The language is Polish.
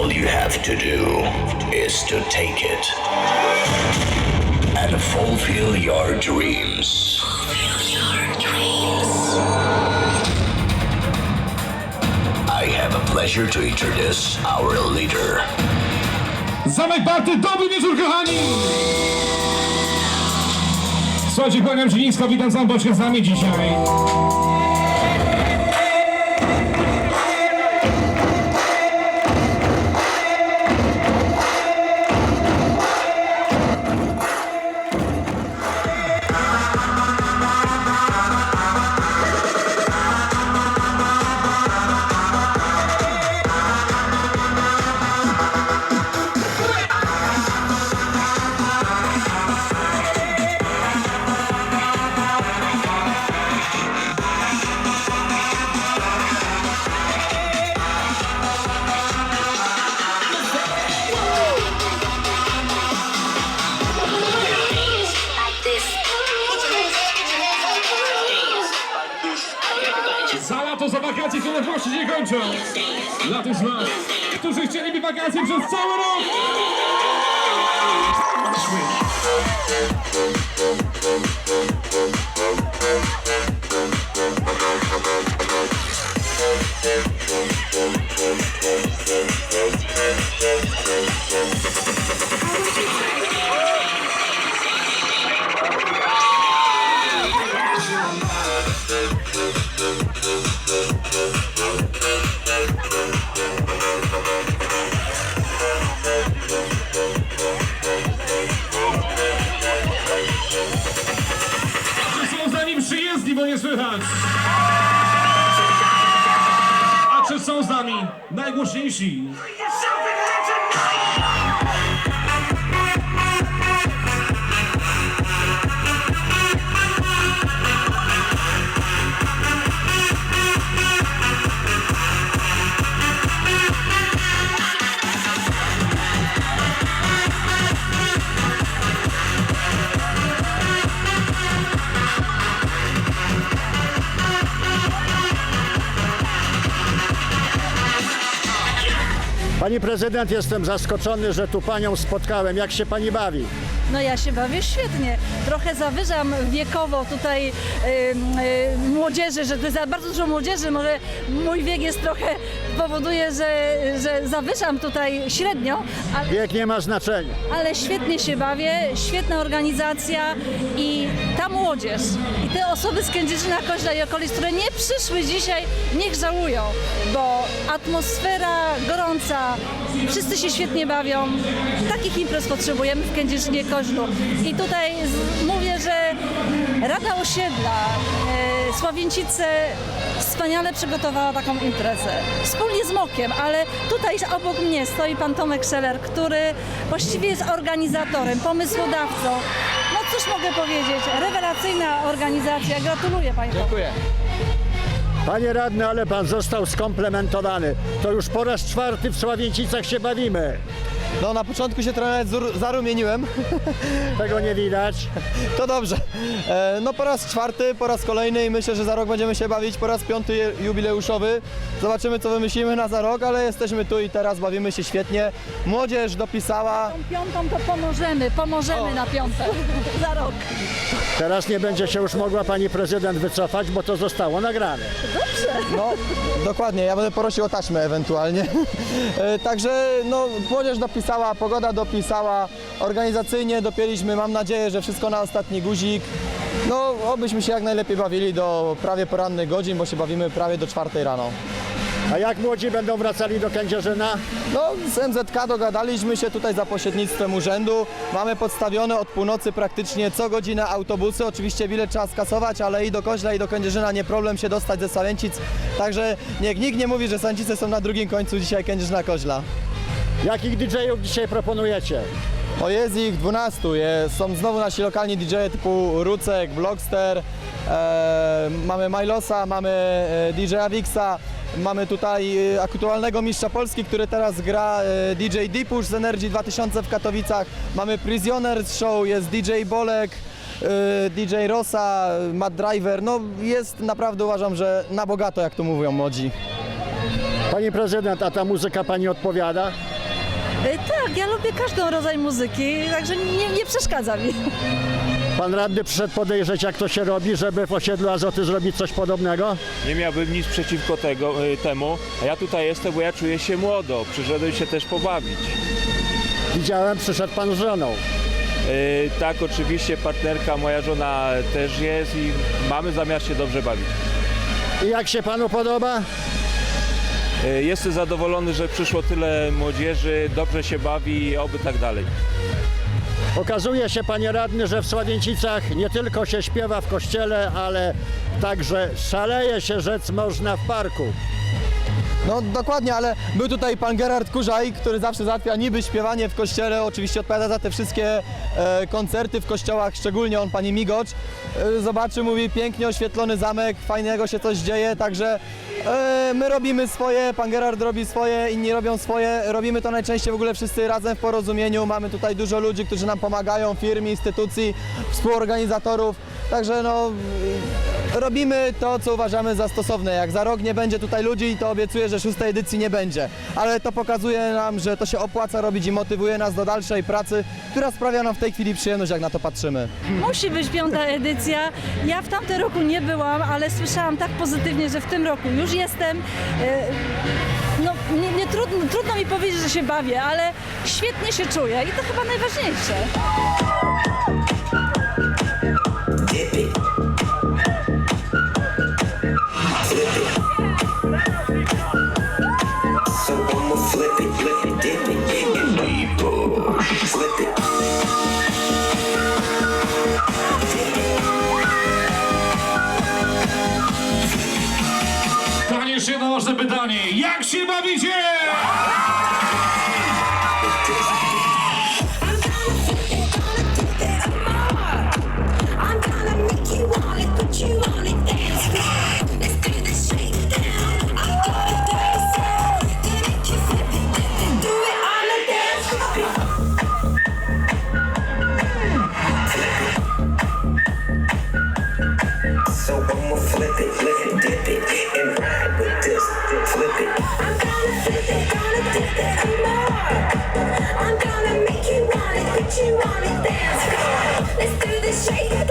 All you have to do is to take it and fulfill your dreams. I have a pleasure to introduce our leader. Zamek Barty, dobry wieczór kochani! Słuchajcie, kłaniam się nisko, witam sam z nami dzisiaj. Które właśnie się kończą. Dla tych z was, którzy chcieliby wakacje przez cały rok. Czy słychać? A czy są z nami najgłośniejsi? Pani prezydent, jestem zaskoczony, że tu panią spotkałem. Jak się pani bawi? No ja się bawię świetnie. Trochę zawyżam wiekowo tutaj y, y, młodzieży, że to jest za bardzo dużo młodzieży. Może mój wiek jest trochę powoduje, że, że zawyżam tutaj średnio, ale, Wiek nie ma znaczenia. ale świetnie się bawię, świetna organizacja i ta młodzież i te osoby z Kędzierzyna Koźla i okolic, które nie przyszły dzisiaj, niech żałują, bo atmosfera gorąca, wszyscy się świetnie bawią. Takich imprez potrzebujemy w Kędzierzynie Koźlu. I tutaj mówię, że Rada Osiedla, e, Sławięcice wspaniale przygotowała taką imprezę. Wspólnie z Mokiem, ale tutaj obok mnie stoi pan Tomek Szeler, który właściwie jest organizatorem, pomysłodawcą. Cóż mogę powiedzieć, rewelacyjna organizacja. Gratuluję panie Tomku. Panie radny, ale pan został skomplementowany. To już po raz czwarty w Sławięcicach się bawimy. No na początku się trochę zur- zarumieniłem, Tego nie widać. to dobrze. E, no po raz czwarty, po raz kolejny i myślę, że za rok będziemy się bawić po raz piąty je- jubileuszowy. Zobaczymy co wymyślimy na za rok, ale jesteśmy tu i teraz, bawimy się świetnie. Młodzież dopisała, Tą piątą to pomożemy, pomożemy na piątą za rok. Teraz nie będzie się już mogła pani prezydent wycofać, bo to zostało nagrane. no dokładnie, ja będę prosił o taśmę ewentualnie. E, także no młodzież dopisała, pogoda dopisała, organizacyjnie dopięliśmy, mam nadzieję, że wszystko na ostatni guzik. No, obyśmy się jak najlepiej bawili do prawie porannych godzin, bo się bawimy prawie do czwartej rano. A jak młodzi będą wracali do Kędzierzyna? No, z MZK dogadaliśmy się tutaj za pośrednictwem urzędu. Mamy podstawione od północy praktycznie co godzinę autobusy. Oczywiście bilet trzeba skasować, ale i do Koźla, i do Kędzierzyna nie problem się dostać ze Salęcic. Także niech nikt nie mówi, że Sęcice są na drugim końcu dzisiaj Kędzierzyna Koźla. Jakich DJ-ów dzisiaj proponujecie? O jest ich 12, jest, są znowu nasi lokalni DJ typu Rucek, Blockster, e, mamy Milosa, mamy e, DJ Avixa, mamy tutaj e, aktualnego mistrza Polski, który teraz gra e, DJ Dipush z Energy 2000 w Katowicach, mamy Prisioners Show, jest DJ Bolek, e, DJ Rosa, Matt Driver, no jest naprawdę uważam, że na bogato jak to mówią młodzi. Pani prezydent, a ta muzyka pani odpowiada? Tak, ja lubię każdy rodzaj muzyki, także nie, nie przeszkadza mi. Pan radny przyszedł podejrzeć, jak to się robi, żeby w osiedlu Azoty zrobić coś podobnego? Nie miałbym nic przeciwko tego, y, temu, a ja tutaj jestem, bo ja czuję się młodo. Przyszedłem się też pobawić. Widziałem, przyszedł pan z żoną. Y, Tak, oczywiście partnerka, moja żona też jest i mamy zamiar się dobrze bawić. I jak się panu podoba? Y, Jestem zadowolony, że przyszło tyle młodzieży, dobrze się bawi i oby tak dalej. Okazuje się, panie radny, że w Sławięcicach nie tylko się śpiewa w kościele, ale także szaleje się rzec można w parku. No dokładnie, ale był tutaj pan Gerard Kurzaj, który zawsze załatwia niby śpiewanie w kościele, oczywiście odpowiada za te wszystkie e, koncerty w kościołach, szczególnie on, pani Migocz. E, zobaczy, mówi pięknie oświetlony zamek, fajnego się coś dzieje, także e, my robimy swoje, pan Gerard robi swoje, inni robią swoje, robimy to najczęściej w ogóle wszyscy razem w porozumieniu, mamy tutaj dużo ludzi, którzy nam pomagają, firm, instytucji, współorganizatorów, także no robimy to, co uważamy za stosowne. Jak za rok nie będzie tutaj ludzi, to obiecuję, że szóstej edycji nie będzie. Ale to pokazuje nam, że to się opłaca robić i motywuje nas do dalszej pracy, która sprawia nam w tej chwili przyjemność, jak na to patrzymy. Musi być piąta edycja. Ja w tamtym roku nie byłam, ale słyszałam tak pozytywnie, że w tym roku już jestem. E, No, nie, nie trudno, trudno mi powiedzieć, że się bawię, ale świetnie się czuję i to chyba najważniejsze. Pytanie. Jak się bawicie? Let's do this shake.